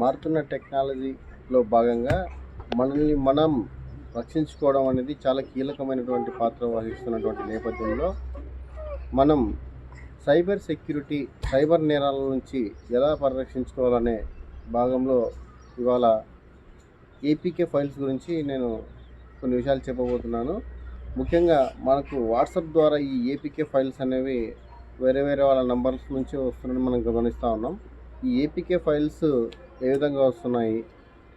మారుతున్న టెక్నాలజీలో భాగంగా మనల్ని మనం రక్షించుకోవడం అనేది చాలా కీలకమైనటువంటి పాత్ర వహిస్తున్నటువంటి నేపథ్యంలో మనం సైబర్ సెక్యూరిటీ సైబర్ నేరాల నుంచి ఎలా పరిరక్షించుకోవాలనే భాగంలో ఇవాళ ఏపీకే ఫైల్స్ గురించి నేను కొన్ని విషయాలు చెప్పబోతున్నాను. ముఖ్యంగా మనకు వాట్సాప్ ద్వారా ఈ ఏపీకే ఫైల్స్ అనేవి వేరే వేరే వాళ్ళ నంబర్స్ నుంచి వస్తున్నది మనం గమనిస్తూ ఉన్నాం. ఈ ఏపీకే ఫైల్స్ ఏ విధంగా వస్తున్నాయి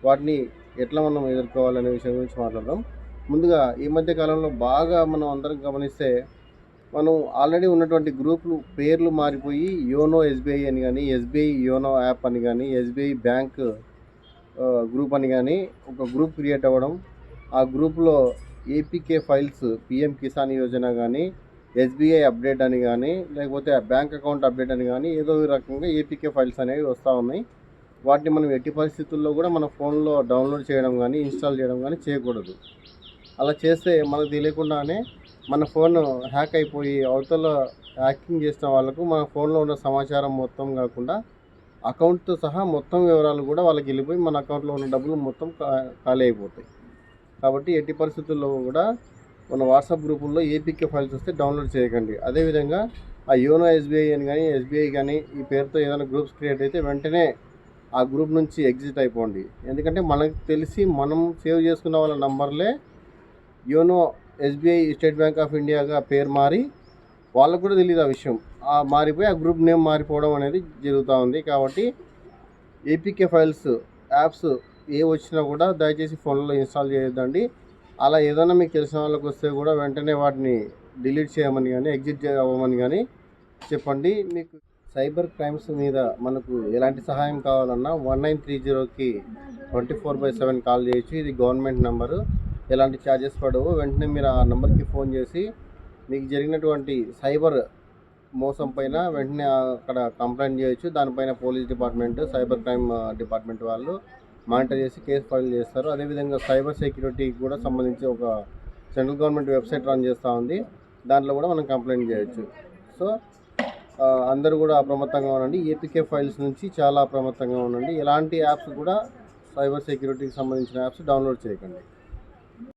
వాటిని ఎట్లా మనం ఎదుర్కోవాలనే విషయం గురించి మాట్లాడదాం. ముందుగా ఈ మధ్య కాలంలో బాగా మనం అందరం గమనిస్తే మనం ఆల్రెడీ ఉన్నటువంటి గ్రూపులు పేర్లు మారిపోయి యోనో ఎస్బీఐ అని కానీ ఎస్బీఐ యోనో యాప్ అని కానీ ఎస్బీఐ బ్యాంక్ గ్రూప్ అని కానీ ఒక గ్రూప్ క్రియేట్ అవ్వడం ఆ గ్రూప్లో APK files PM Kisan Yojana కానీ ఎస్బీఐ అప్డేట్ అని కానీ లేకపోతే బ్యాంక్ అకౌంట్ అప్డేట్ అని కానీ ఏదో రకంగా ఏపీకే ఫైల్స్ అనేవి వస్తూ ఉన్నాయి. వాటిని మనం ఎట్టి పరిస్థితుల్లో కూడా మన ఫోన్లో డౌన్లోడ్ చేయడం కానీ ఇన్స్టాల్ చేయడం కానీ చేయకూడదు. అలా చేస్తే మనకు తెలియకుండానే మన ఫోన్ హ్యాక్ అయిపోయి అవతల హ్యాకింగ్ చేసిన వాళ్ళకు మన ఫోన్లో ఉన్న సమాచారం మొత్తం కాకుండా అకౌంట్తో సహా మొత్తం వివరాలు కూడా వాళ్ళకి వెళ్ళిపోయి మన అకౌంట్లో ఉన్న డబ్బులు మొత్తం ఖాళీ అయిపోతాయి. కాబట్టి ఎట్టి పరిస్థితుల్లో కూడా మన వాట్సాప్ గ్రూపుల్లో ఏపీకే ఫైల్స్ వస్తే డౌన్లోడ్ చేయకండి. అదేవిధంగా ఆ యోనో ఎస్బీఐ అని కానీ ఎస్బీఐ కానీ ఈ పేరుతో ఏదైనా గ్రూప్స్ క్రియేట్ అయితే వెంటనే ఆ గ్రూప్ నుంచి ఎగ్జిట్ అయిపోండి. ఎందుకంటే మనకు తెలిసి మనం సేవ్ చేసుకున్న వాళ్ళ నంబర్లే YONO SBI state bank of ఇండియాగా పేరు మారి వాళ్ళకు కూడా తెలియదు ఆ విషయం. ఆ మారిపోయి ఆ గ్రూప్ నేమ్ మారిపోవడం అనేది జరుగుతూ ఉంది. కాబట్టి ఏపీకే ఫైల్స్ యాప్స్ ఏ వచ్చినా కూడా దయచేసి ఫోన్లో ఇన్స్టాల్ చేయొద్దండి. అలా ఏదైనా మీకు తెలిసిన వాళ్ళకి వస్తే కూడా వెంటనే వాటిని డిలీట్ చేయమని కానీ ఎగ్జిట్ అవ్వమని కానీ చెప్పండి. మీకు సైబర్ క్రైమ్స్ మీద మనకు ఎలాంటి సహాయం కావాలన్నా వన్ నైన్ త్రీ జీరోకి twenty four by seven call చేయొచ్చు. ఇది గవర్నమెంట్ నెంబరు. ఎలాంటి ఛార్జెస్ పడవు. వెంటనే మీరు ఆ నెంబర్కి ఫోన్ చేసి మీకు జరిగినటువంటి సైబర్ మోసం పైన వెంటనే అక్కడ కంప్లైంట్ చేయొచ్చు. దానిపైన police department cyber crime department వాళ్ళు మానిటర్ చేసి కేసు ఫైల్ చేస్తారు. అదేవిధంగా సైబర్ సెక్యూరిటీకి కూడా సంబంధించి ఒక సెంట్రల్ గవర్నమెంట్ వెబ్సైట్ రన్ చేస్తూ ఉంది. దాంట్లో కూడా మనం కంప్లైంట్ చేయొచ్చు. సో అందరూ కూడా అప్రమత్తంగా ఉండండి. ఏపీకే ఫైల్స్ నుంచి చాలా అప్రమత్తంగా ఉండండి. ఎలాంటి యాప్స్ కూడా సైబర్ సెక్యూరిటీకి సంబంధించిన యాప్స్ డౌన్లోడ్ చేయకండి.